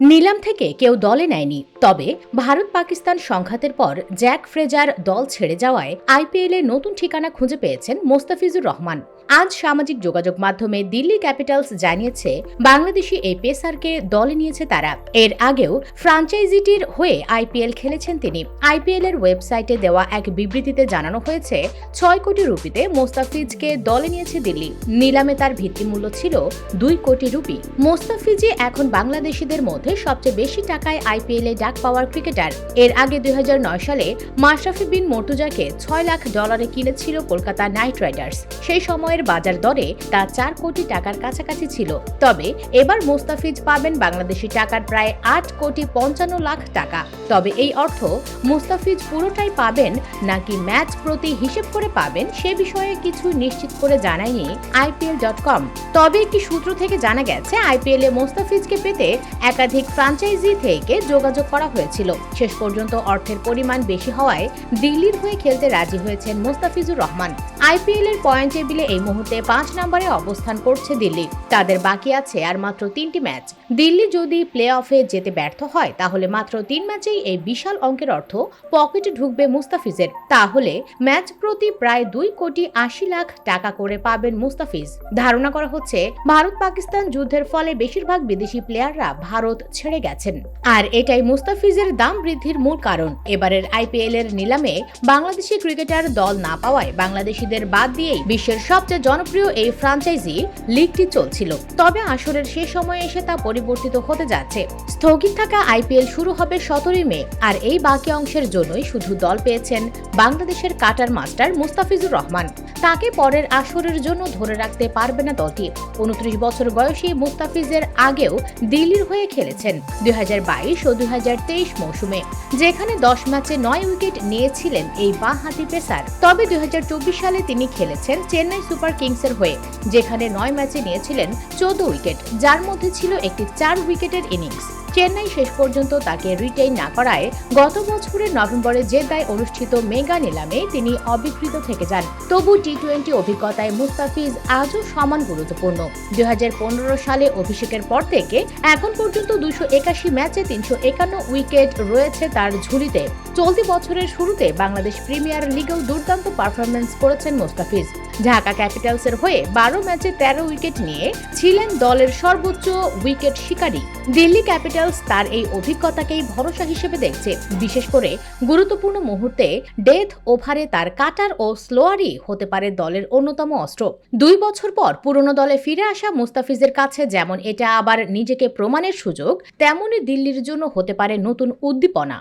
নিলাম থেকে কেউ দলে নেয়নি। তবে ভারত পাকিস্তান সংঘাতের পর জ্যাক ফ্রেজার দল ছেড়ে যাওয়ায় আইপিএলে নতুন ঠিকানা খুঁজে পেয়েছেন মোস্তাফিজুর রহমান। আজ সামাজিক যোগাযোগ মাধ্যমে দিল্লি ক্যাপিটালস জানিয়েছে, বাংলাদেশি এই পেসারকে দলে নিয়েছে তারা। এর আগেও ফ্রাঞ্চাইজিটির হয়ে আইপিএল খেলেছেন তিনি। আইপিএল এর ওয়েবসাইটে দেওয়া এক বিবৃতিতে জানানো হয়েছে, ছয় কোটি রুপিতে মোস্তাফিজকে দলে নিয়েছে দিল্লি। নিলামে তার ভিত্তিমূল্য ছিল দুই কোটি রুপি। মোস্তাফিজি এখন বাংলাদেশিদের মধ্যে সবচেয়ে বেশি টাকায় আইপিএল এ ডাক পাওয়ার ক্রিকেটার। এর আগে দুই হাজার নয় সালে মাশরাফি বিন মর্তুজাকে ছয় লাখ ডলারে কিনেছিল কলকাতা নাইট রাইডার্স। সেই সময়ের বাজার দরে তা চার কোটি টাকার কাছাকাছি ছিল। তবে এবার মোস্তাফিজ পাবেন বাংলাদেশি টাকার প্রায় আট কোটি পঞ্চান্ন লাখ টাকা। তবে এই অর্থ মুস্তাফিজ পুরোটাই পাবেন নাকি ম্যাচ প্রতি হিসেব করে পাবেন সে বিষয়ে কিছু নিশ্চিত করে জানায়নি আইপিএল ডট কম। তবে একটি সূত্র থেকে জানা গেছে, আইপিএল মোস্তাফিজকে পেতে একাধিক ফ্রাঞ্চাইজি থেকে যোগাযোগ করা হয়েছিল। শেষ পর্যন্ত অর্থের পরিমাণ বেশি হওয়ায় দিল্লির হয়ে খেলতে রাজি হয়েছেন মোস্তাফিজুর রহমান। আইপিএল এর পয়েন্ট টেবিলে এই মুহূর্তে পাঁচ নম্বরে অবস্থান করছে দিল্লি। তাদের বাকি আছে আর মাত্র তিনটি ম্যাচ। দিল্লি যদি প্লে অফে যেতে ব্যর্থ হয়, তাহলে মাত্র তিন ম্যাচেই এই বিশাল অঙ্কের অর্থ পকেটে ঢুকবে মুস্তাফিজের। তাহলে ম্যাচ প্রতি প্রায় দুই কোটি আশি লাখ টাকা করে পাবেন মুস্তাফিজ। ধারণা করা হচ্ছে ভারত পাকিস্তান যুদ্ধের ফলে বেশিরভাগ বিদেশি প্লেয়াররা ভারত ছেড়ে গেছেন। আর এটাই মুস্তাফিজের দাম বৃদ্ধির মূল কারণ। এবারের আইপিএল এর নিলামে বাংলাদেশি ক্রিকেটার দল না পাওয়ায় বাংলাদেশিদের বাদ দিয়েই বিশ্বের সবচেয়ে জনপ্রিয় এই ফ্রাঞ্চাইজি লিগটি চলছিল। তবে আসরের শেষ সময়ে এসে তা পরিবর্তিত হতে যাচ্ছে। স্থগিত থাকা আইপিএল শুরু হবে সতেরোই মে, আর এই বাকি অংশের জন্যই শুধু দল পেয়েছেন বাংলাদেশের কাটার মাস্টার মুস্তাফিজুর রহমান। তাকে পরের আসরের জন্য ধরে রাখতে পারবে না দলটি। উনত্রিশ বছর বয়সী মুস্তাফিজের আগেও দিল্লির হয়ে খেলেছেন দুই হাজার বাইশ ও দুই মৌসুমে, যেখানে দশ ম্যাচে নয় উইকেট নিয়েছিলেন এই বাঁ হাতি পেসার। তবে দুই হাজার চব্বিশ সালে তিনি খেলেছেন চেন্নাই সুপার কিংসের হয়ে, যেখানে নয় ম্যাচে নিয়েছিলেন চোদ্দ উইকেট, যার মধ্যে ছিল একটি চার উইকেটের ইনিংস। চেন্নাই শেষ পর্যন্ত তাকে রিটেইন না করায় গত বছরের নভেম্বরে জেদ্দায় অনুষ্ঠিত মেগা নিলামে তিনি অবিকৃত থেকে যান। তবু টি টোয়েন্টি অভিজ্ঞতায় মুস্তাফিজ আজও সমান গুরুত্বপূর্ণ। দু হাজার পনেরো সালে অভিষেকের পর থেকে এখন পর্যন্ত দুইশো একাশি ম্যাচে তিনশো একান্ন উইকেট রয়েছে তার ঝুলিতে। চলতি বছরের শুরুতে বাংলাদেশ প্রিমিয়ার লিগেও দুর্দান্ত পারফরমেন্স করেছেন মুস্তাফিজ। ঢাকা ক্যাপিটালসের হয়ে বারো ম্যাচে তেরো উইকেট নিয়ে ছিলেন দলের সর্বোচ্চ উইকেট শিকারী। দিল্লি ক্যাপিটালস তার এই অভিজ্ঞতাকেই ভরসা হিসেবে দেখছে। বিশেষ করে গুরুত্বপূর্ণ মুহূর্তে ডেথ ওভারে তার কাটার ও স্লোয়ারই হতে পারে দলের অন্যতম অস্ত্র। দুই বছর পর পুরনো দলে ফিরে আসা মুস্তাফিজের কাছে যেমন এটা আবার নিজেকে প্রমাণের সুযোগ, তেমনই দিল্লির জন্য হতে পারে নতুন উদ্দীপনা।